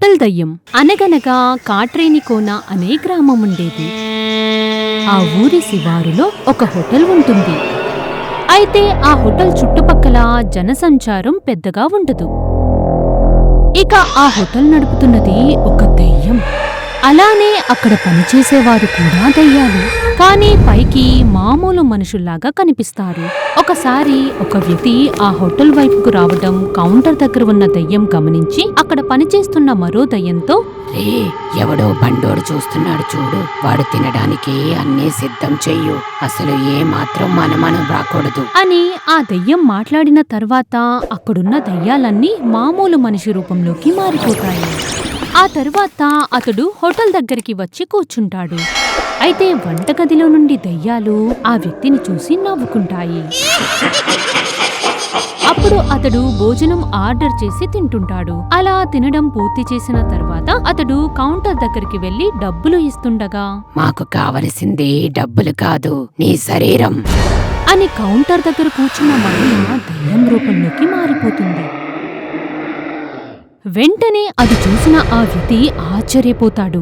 Hotel దయ్యం. అనగనగా కాట్రేని కోన అనే గ్రామం ఉండేది ఆ ఊరి శివారులో ఒక హోటల్ ఉంటుంది. అయితే ఆ హోటల్ చుట్టుపక్కల జనసంచారం పెద్దగా ఉండదు. ఇక ఆ హోటల్ నడుపుతున్నది ఒక దెయ్యం. అలానే అక్కడ పనిచేసేవారు కూడా దయ్యాలు. కానీ పైకి మామూలు మనుషుల్లాగా కనిపిస్తారు. ఒకసారి ఒక వ్యక్తి ఆ హోటల్ వైపుకు రావడం కౌంటర్ దగ్గర ఉన్న దయ్యం గమనించి అక్కడ పనిచేస్తున్న మరో దయ్యంతో రే ఎవడో బండోడు చూస్తున్నాడు చూడు. వాడు తినడానికి అన్నీ సిద్ధం చెయ్యు. అసలు ఏ మాత్రం మనమనం రాకూడదు. అని ఆ దెయ్యం మాట్లాడిన తర్వాత అక్కడున్న దయ్యాలన్నీ మామూలు మనిషి రూపంలోకి మారిపోతాయి. ఆ తరువాత అతడు హోటల్ దగ్గరికి వచ్చి కూర్చుంటాడు. అయితే వంటగదిలో నుండి దయ్యాలు ఆ వ్యక్తిని చూసి నవ్వుకుంటాయి. అప్పుడు అతడు భోజనం ఆర్డర్ చేసి తింటుంటాడు. అలా తినడం పూర్తి చేసిన తర్వాత అతడు కౌంటర్ దగ్గరికి వెళ్ళి డబ్బులు ఇస్తుండగా మాకు కావలసింది డబ్బులు కాదు నీ శరీరం. అని కౌంటర్ దగ్గర కూర్చున్న మహిళ దయ్యం రూపంలోకి మారిపోతుంది. వెంటనే అది చూసిన ఆ వ్యక్తి ఆశ్చర్యపోతాడు.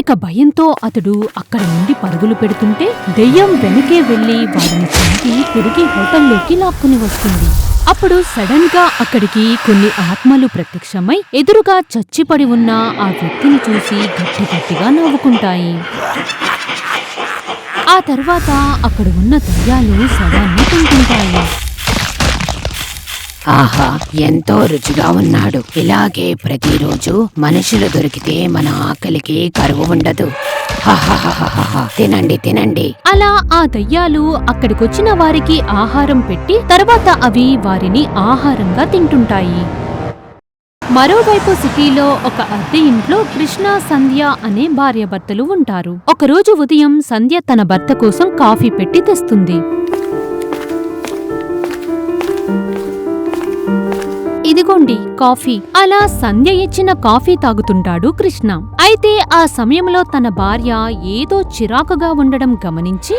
ఇక భయంతో అతడు అక్కడ నుండి పరుగులు పెడుతుంటే దెయ్యం వెనకే వెళ్ళి వారిని చంపి తిరిగి హోటల్లోకి లాక్కుని వస్తుంది. అప్పుడు సడన్గా అక్కడికి కొన్ని ఆత్మలు ప్రత్యక్షమై ఎదురుగా చచ్చిపడి ఉన్న ఆ వ్యక్తిని చూసి గట్టి గట్టిగా నవ్వుకుంటాయి. ఆ తర్వాత అక్కడ ఉన్న దయ్యాలు శవాన్ని తింటుంటాయి ఆహా ఎంతో రుచిగా ఉన్నాడు. ఇలాగే ప్రతిరోజు మనుషులు దొరికితే మన ఆకలికి కరువు ఉండదు. తినండి తినండి. అలా ఆ దయ్యాలు అక్కడికొచ్చిన వారికి ఆహారం పెట్టి తర్వాత అవి వారిని ఆహారంగా తింటుంటాయి. మరోవైపు సిటీలో ఒక అద్దె ఇంట్లో కృష్ణ సంధ్య అనే భార్యాభర్తలు ఉంటారు. ఒకరోజు ఉదయం సంధ్య తన భర్త కోసం కాఫీ పెట్టి తెస్తుంది. ఇదిగోండి కాఫీ. అలా సంధ్య ఇచ్చిన కాఫీ తాగుతుంటాడు కృష్ణ. అయితే ఆ సమయంలో తన భార్య ఏదో చిరాకుగా ఉండడం గమనించి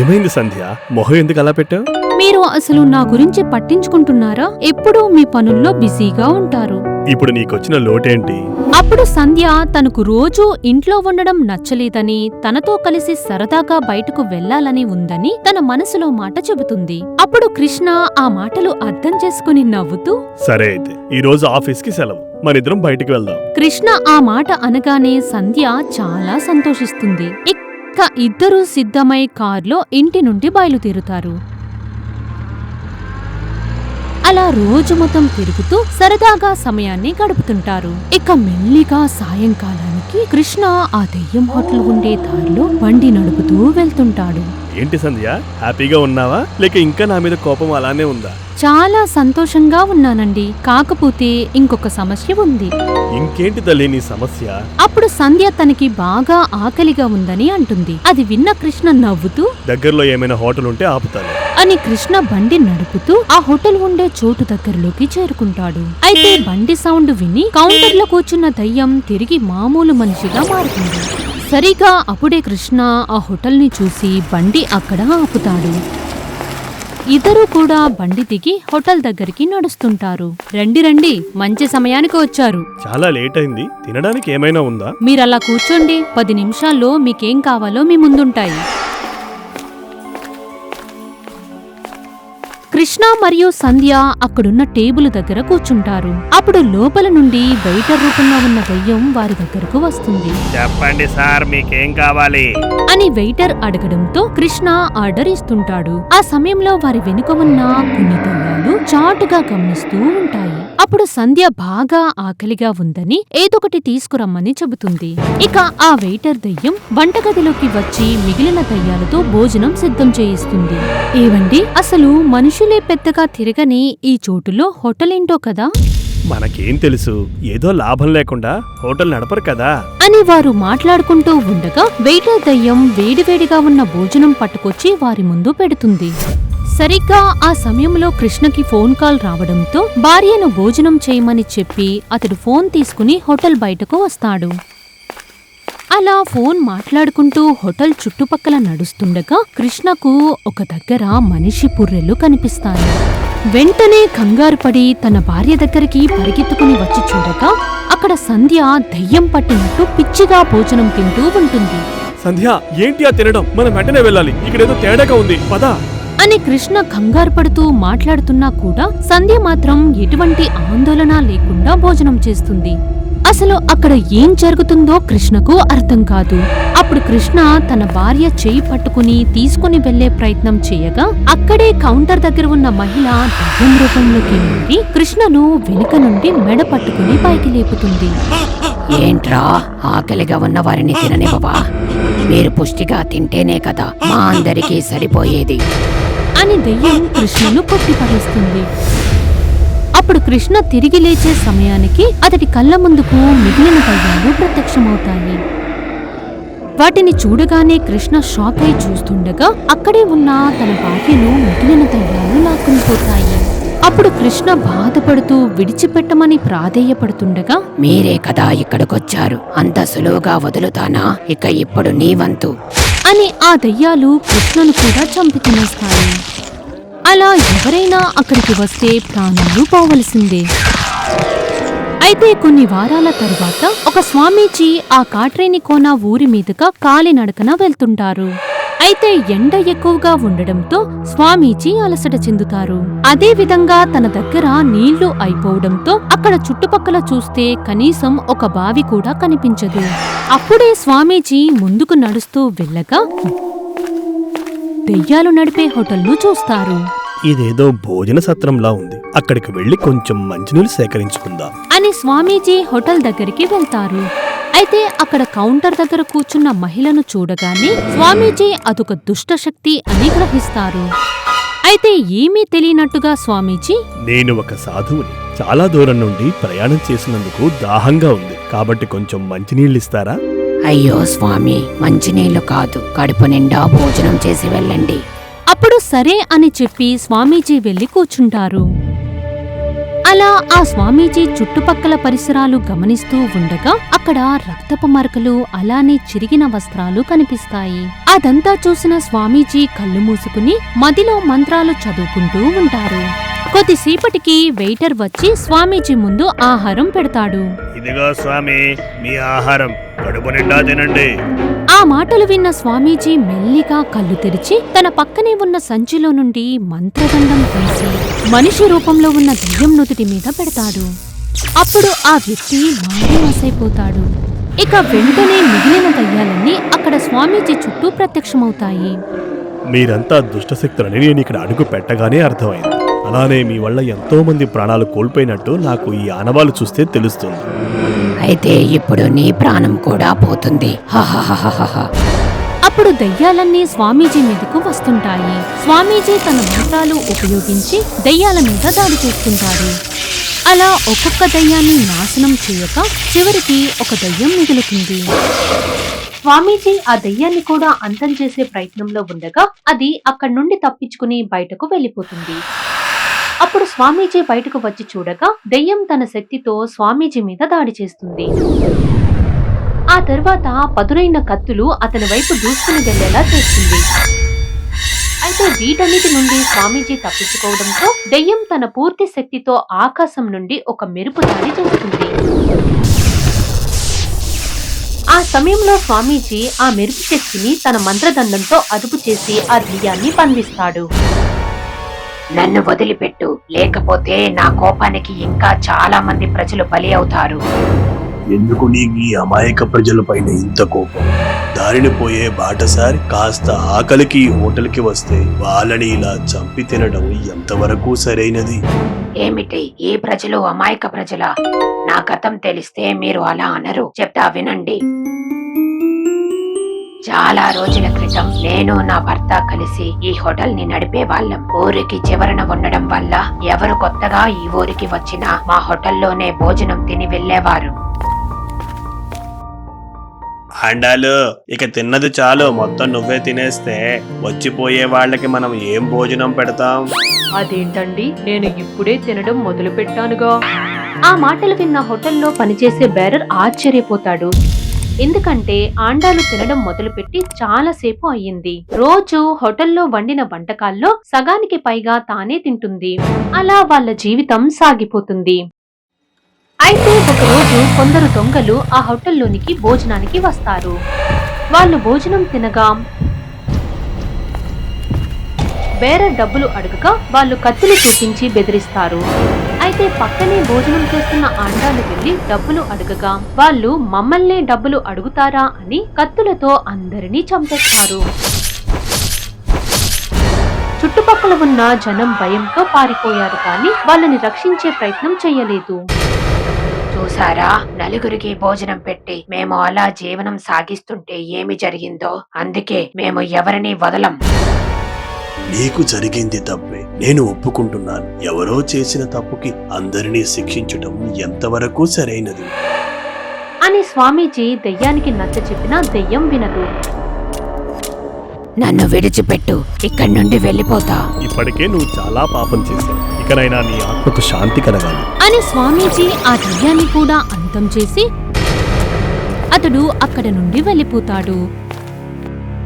ఏమైంది సంధ్య? మొహం ఎందుకు అలా పెట్టావు? మీరు అసలు నా గురించి పట్టించుకుంటున్నారా? ఎప్పుడూ మీ పనుల్లో బిజీగా ఉంటారు. ఇప్పుడు నీకొచ్చిన లోటేంటి? అప్పుడు సంధ్య తనకు రోజూ ఇంట్లో ఉండడం నచ్చలేదని తనతో కలిసి సరదాగా బయటకు వెళ్ళాలని ఉందని తన మనసులో మాట చెబుతుంది. అప్పుడు కృష్ణ ఆ మాటలు అర్థం చేసుకుని నవ్వుతూ సరే అయితే ఈ రోజు ఆఫీస్కి సెలవు. మనిద్దరం బయటికి వెళ్దాం. కృష్ణ ఆ మాట అనగానే సంధ్య చాలా సంతోషిస్తుంది. ఇక ఇద్దరూ సిద్ధమై కార్లో ఇంటి నుండి బయలుదేరుతారు. అలా రోజు మొత్తం తిరుగుతూ సరదాగా సమయాన్ని గడుపుతుంటారు. ఇక మెల్లిగా సాయంకాలానికి కృష్ణ ఆ దెయ్యం హోటల్ ఉండే దారిలో బండి నడుపుతూ వెళ్తుంటాడు. ఏంటి సంధ్య? హ్యాపీగా ఉన్నావా? లేక ఇంకా నా మీద కోపం అలానే ఉందా? చాలా సంతోషంగా ఉన్నానండి. కాకపోతే ఇంకొక సమస్య ఉంది. ఇంకేంటి తల్లి నీ సమస్య? అప్పుడు సంధ్య తనకి బాగా ఆకలిగా ఉందని అంటుంది. అది విన్న కృష్ణ నవ్వుతూ దగ్గరలో ఏమైనా హోటల్ ఉంటే ఆపుతాను. అని కృష్ణ బండి నడుపుతూ ఆ హోటల్ ఉండే చోటు దగ్గరలోకి చేరుకుంటాడు. అయితే బండి సౌండ్ విని కౌంటర్లో కూర్చున్న దయ్యం తిరిగి మామూలు మనిషిగా మారుతుంది. సరిగా అప్పుడే కృష్ణ ఆ హోటల్ని చూసి బండి అక్కడ ఆపుతాడు. ఇద్దరూ కూడా బండి దిగి హోటల్ దగ్గరికి నడుస్తుంటారు. రండి రండి మంచి సమయానికి వచ్చారు. చాలా లేట్ అయింది. తినడానికి ఏమైనా ఉందా? మీరలా కూర్చోండి. పది నిమిషాల్లో మీకేం కావాలో మీ ముందుంటాయి. కృష్ణ మరియు సంధ్య అక్కడున్న టేబుల్ దగ్గర కూర్చుంటారు. అప్పుడు లోపల నుండి వెయిటర్ రూపంలో ఉన్న దయ్యం వారి దగ్గరకు వస్తుంది. చెప్పండి సార్ మీకేం కావాలి? అని వెయిటర్ అడగడంతో కృష్ణ ఆర్డర్ ఇస్తుంటాడు. ఆ సమయంలో వారి వెనుక ఉన్న కొన్ని దయ్యాలు చాటుగా గమనిస్తూ ఉంటాయి. అప్పుడు సంధ్య బాగా ఆకలిగా ఉందని ఏదొకటి తీసుకురమ్మని చెబుతుంది. ఇక ఆ వెయిటర్ దయ్యం వంటగదిలోకి వచ్చి మిగిలిన దయ్యాలతో భోజనం సిద్ధం చేయిస్తుంది. ఏవండి? అసలు మనుషులే పెద్దగా తిరగని ఈ చోటులో హోటల్ ఏంటో కదా? మనకేం తెలుసు? ఏదో లాభం లేకుండా హోటల్ నడపరు కదా? అని వారు మాట్లాడుకుంటూ ఉండగా వెయిటర్ దయ్యం వేడివేడిగా ఉన్న భోజనం పట్టుకొచ్చి వారి ముందు పెడుతుంది. సరిగ్గా ఆ సమయంలో కృష్ణకి ఫోన్ కాల్ రావడంతో భార్యను భోజనం చేయమని చెప్పి అతడు ఫోన్ తీసుకుని హోటల్ బయటకు వస్తాడు. అలా ఫోన్ మాట్లాడుకుంటూ హోటల్ చుట్టుపక్కల నడుస్తుండగా కృష్ణకు ఒక దగ్గర మనిషి పుర్రెలు కనిపిస్తాయి. వెంటనే కంగారు పడి తన భార్య దగ్గరికి పరిగెత్తుకుని వచ్చి చూడగా అక్కడ సంధ్య దయ్యం పట్టినట్టు పిచ్చిగా భోజనం తింటూ ఉంటుంది. సంధ్య ఏంటి ఆ తినడం? మనం వెంటనే వెళ్ళాలి. ఇక్కడేదో తేడాగా ఉంది. పదా. అని కృష్ణ కంగారు పడుతూ మాట్లాడుతున్నా కూడా సంధ్య మాత్రం ఎటువంటి ఆందోళన లేకుండా భోజనం చేస్తుంది. అసలు అక్కడ ఏం జరుగుతుందో కృష్ణకు అర్థం కాదు. అప్పుడు కృష్ణ తన భార్య చేయి పట్టుకుని తీసుకుని వెళ్ళే ప్రయత్నం చేయగా అక్కడే కౌంటర్ దగ్గర ఉన్న మహిళ దయ్యం రూపంలోకి నుండి కృష్ణను వెనుక నుండి మెడ పట్టుకుని పైకి లేపుతుంది. ఏంట్రా? ఆకలిగా ఉన్న వారిని తిననివ్వవా? మీరు పుష్టిగా తింటేనే కదా మా అందరికీ సరిపోయేది. అని దెయ్యం కృష్ణను కొట్టిపడేస్తుంది అప్పుడు కృష్ణ తిరిగి లేచే సమయానికి అతడి కళ్ళ ముందుకు మిగిలిన దయ్యాలు ప్రత్యక్షమవుతాయి. వాటిని చూడగానే కృష్ణ షాక్ అయి చూస్తుండగా అక్కడే ఉన్న తన భార్యను మిగిలిన దయ్యాలు లాక్కునిపోతాయి. అప్పుడు కృష్ణ బాధపడుతూ విడిచిపెట్టమని ప్రాధేయపడుతుండగా మీరే కదా ఇక్కడికొచ్చారు. అంత సులువుగా వదులుతానా? ఇక ఇప్పుడు నీ వంతు. అని ఆ దయ్యాలు కృష్ణను కూడా చంపి తినేస్తాయి అలా ఎవరైనా అక్కడికి వస్తే ప్రాణాలు పోవలసిందే. అయితే కొన్ని వారాల తరువాత ఒక స్వామీజీ ఆ కాట్రేని కోన ఊరి మీదుగా కాలినడకన వెళ్తుంటారు. అయితే ఎండ ఎక్కువగా ఉండడంతో స్వామీజీ అలసట చెందుతారు. అదే విధంగా తన దగ్గర నీళ్ళు అయిపోవడంతో అక్కడ చుట్టుపక్కల చూస్తే కనీసం ఒక బావి కూడా కనిపించదు. అప్పుడే స్వామీజీ ముందుకు నడుస్తూ వెళ్ళగా దెయ్యాలు నడిపే హోటల్ను చూస్తారు. ఇదేదో భోజన సత్రంలా ఉంది. అక్కడికి వెళ్ళి కొంచెం మంచినీళ్ళు సేకరించుకుందాం. అని స్వామీజీ హోటల్ దగ్గరికి వెళ్తారు. అయితే అక్కడ కౌంటర్ దగ్గర కూర్చున్న మహిళను చూడగానే స్వామీజీ అదొక దుష్ట శక్తి అని గ్రహిస్తారు. అయితే ఏమీ తెలియనట్టుగా స్వామీజీ నేను ఒక సాధువుని. చాలా దూరం నుండి ప్రయాణం చేసినందుకు దాహంగా ఉంది. కాబట్టి కొంచెం మంచినీళ్ళు ఇస్తారా? అయ్యో స్వామి మంచినీళ్ళు కాదు. కడుపు నిండా భోజనం చేసి వెళ్ళండి. అప్పుడు సరే అని చెప్పి స్వామీజీ వెళ్ళి కూర్చుంటారు. అలా ఆ స్వామీజీ చుట్టుపక్కల పరిసరాలు గమనిస్తూ ఉండగా అక్కడ రక్తపు మరకలు అలానే చిరిగిన వస్త్రాలు కనిపిస్తాయి. అదంతా చూసిన స్వామీజీ కళ్ళు మూసుకుని మదిలో మంత్రాలు చదువుకుంటూ ఉంటారు. కొద్దిసేపటికి వెయిటర్ వచ్చి స్వామీజీ ముందు ఆహారం పెడతాడు. ఇదిగో స్వామి మీ ఆహారం. కడుపు నిండా తినండి. ఆ మాటలు విన్న స్వామీజీ మెల్లిగా కళ్ళు తెరిచి తన పక్కనే ఉన్న సంచిలో నుండి మంత్రదండం తీసి మనిషి రూపంలో ఉన్న దెయ్యం నుదుటి మీద పెడతాడు. అప్పుడు ఆ వ్యక్తి మాయమసైపోతాడు ఇక వెంటనే మిగిలిన దయ్యాలన్నీ అక్కడ స్వామీజీ చుట్టూ ప్రత్యక్షమవుతాయి. మీరంతా దుష్టశక్తులని నేను ఇక్కడ అడుగు పెట్టగానే అర్థమైంది. అలానే మీ వల్ల ఎంతో మంది ప్రాణాలు కోల్పోయినట్టు నాకు ఈ ఆనవాలు చూస్తే తెలుస్తుంది. అయితే ఇప్పుడు నీ ప్రాణం కూడా పోతుంది. హహహహహహ. అప్పుడు దయ్యాలన్నీ స్వామీజీ మీదకు వస్తుంటాయి. స్వామీజీ తన మంత్రాలు ఉపయోగించి దయ్యాల మీద దాడి చేస్తుంటారు. అలా ఒక్కొక్క దయ్యాన్ని నాశనం చేయక చివరికి ఒక దయ్యం మిగులుతుంది. స్వామీజీ ఆ దయ్యాన్ని కూడా అంతం చేసే ప్రయత్నంలో ఉండగా అది అక్కడి నుండి తప్పించుకుని బయటకు వెళ్ళిపోతుంది. అప్పుడు స్వామీజీ బయటకు వచ్చి చూడగా దెయ్యం తన శక్తితో స్వామీజీ మీద దాడి చేస్తుంది. ఆ తర్వాత పదునైన కత్తులు అతని వైపు దూసుకుని వెళ్ళేలా చేస్తుంది. అయితే వీటన్నిటి నుండి స్వామీజీ తప్పించుకోవడంతో దెయ్యం తన పూర్తి శక్తితో ఆకాశం నుండి ఒక మెరుపు దాడి చేస్తుంది. ఆ సమయంలో స్వామీజీ ఆ మెరుపు శక్తిని తన మంత్రదండంతో అదుపు చేసి ఆ దెయ్యాన్ని బంధిస్తాడు. నన్ను వదిలిపెట్టు. లేకపోతే నా కోపానికి ఇంకా చాలా మంది ప్రజలు బలి అవుతారు. ఎందుకు నీకు ఈ అమాయక ప్రజలపైన ఇంత కోపం? దారిని పోయే బాటసారి కాస్త ఆకలికి హోటల్కి వస్తే వాళ్ళని ఇలా చంపి తినడం ఎంతవరకు సరైనది? ఏమిటి? ఈ ప్రజలు అమాయక ప్రజల? నా గతం తెలిస్తే మీరు అలా అనరు. చెప్తా వినండి. చాలా రోజుల క్రితం నేను నా భర్త కలిసి ఈ హోటల్ని నడిపే వాళ్ళం. ఊరికి చివరన ఉండడం వల్ల ఎవరు కొత్తగా ఈ ఊరికి వచ్చినా మా హోటల్లోనే భోజనం తిని వెళ్ళేవారు. అండాలు ఇక తిన్నది చాలు. మొత్తం నువ్వే తినేస్తే వచ్చిపోయే వాళ్ళకి మనం ఏం భోజనం పెడతాం? అదేంటండి? నేను ఇప్పుడే తినడం మొదలు పెట్టానుగా ఆ మాటలు విన్న హోటల్లో పనిచేసే బేరర్ ఆశ్చర్యపోతాడు. ఎందుకంటే ఆండాలు తినడం మొదలుపెట్టి చాలాసేపు అయ్యింది. రోజు హోటల్లో వండిన వంటకాల్లో సగానికి పైగా తానే తింటుంది. అలా వాళ్ళ జీవితం సాగిపోతుంది. అయితే ఒకరోజు కొందరు దొంగలు ఆ హోటల్లోనికి భోజనానికి వస్తారు. వాళ్ళు భోజనం తినగా బేర డబ్బులు అడగగా వాళ్ళు కత్తులు చూపించి బెదిరిస్తారు. అయితే పక్కనే భోజనం చేస్తున్న ఆండాలు వెళ్ళి డబ్బులు అడగగా వాళ్ళు మమ్మల్నే డబ్బులు అడుగుతారా? అని కత్తులతో అందరినీ చంపేస్తారు. చుట్టుపక్కల ఉన్న జనం భయంతో పారిపోయారు కానీ వాళ్ళని రక్షించే ప్రయత్నం చేయలేదు. చూసారా? నలుగురికి భోజనం పెట్టి మేము అలా జీవనం సాగిస్తుంటే ఏమి జరిగిందో? అందుకే మేము ఎవరిని వదలం. నీకు జరిగింది తప్పే. నేను ఒప్పుకుంటున్నాను. ఎవరో చేసిన తప్పుకి అందరినీ శిక్షించటం ఎంతవరకు సరైనది? అని స్వామీజీ దెయ్యానికి నచ్చ చెప్పినా దెయ్యం వినదు. నన్ను విడిచిపెట్టు. ఇక్కడి నుండి వెళ్ళిపోతా. ఇప్పటికే నువ్వు చాలా పాపం చేశావు. ఇకనైనా నీ ఆత్మకు శాంతి కలగాలి. అని స్వామీజీ ఆ దెయ్యాన్ని కూడా అంతం చేసి అతడు అక్కడ నుండి వెళ్ళిపోతాడు.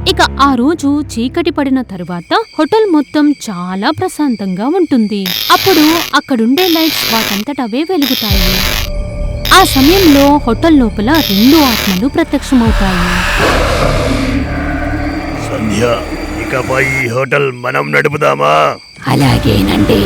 ఇక ఆ రోజు చీకటి పడిన తరువాత హోటల్ మొత్తం చాలా ప్రశాంతంగా ఉంటుంది. అప్పుడు అక్కడుండే లైట్స్ వాటంతటవే వెలుగుతాయి. ఆ సమయంలో హోటల్ లోపల రెండు ఆత్మలు ప్రత్యక్షమవుతాయి. సంధ్య ఇకపై ఈ హోటల్ మనం నడుపుదామా? అలాగేనండి.